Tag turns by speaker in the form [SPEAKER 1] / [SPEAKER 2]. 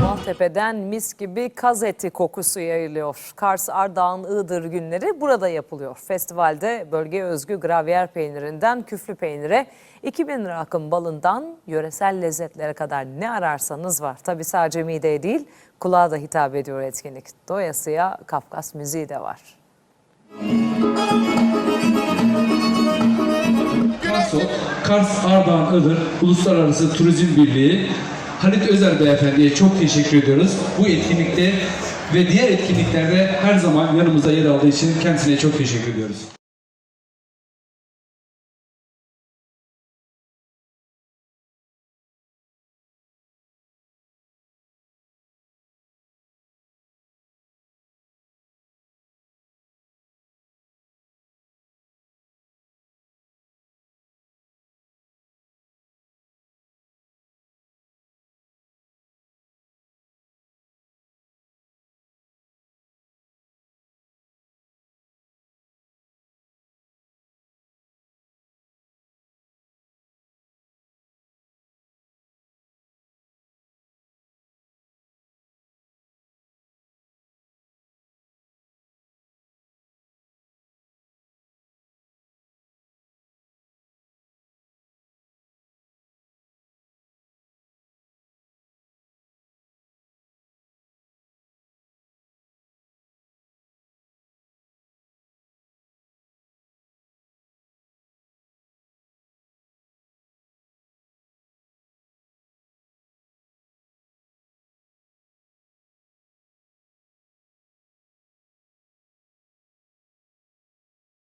[SPEAKER 1] Maltepe'den mis gibi kaz eti kokusu yayılıyor. Kars Ardağan Iğdır günleri burada yapılıyor. Festivalde bölge özgü gravyer peynirinden küflü peynire, 2000 lira akım balından yöresel lezzetlere kadar ne ararsanız var. Tabi sadece mideye değil kulağa da hitap ediyor etkinlik. Doyasıya Kafkas müziği de var.
[SPEAKER 2] Müzik Kars Ardahan Iğdır Uluslararası Turizm Birliği Halit Özer Beyefendi'ye çok teşekkür ediyoruz. Bu etkinlikte ve diğer etkinliklerde her zaman yanımızda yer aldığı için kendisine çok teşekkür ediyoruz.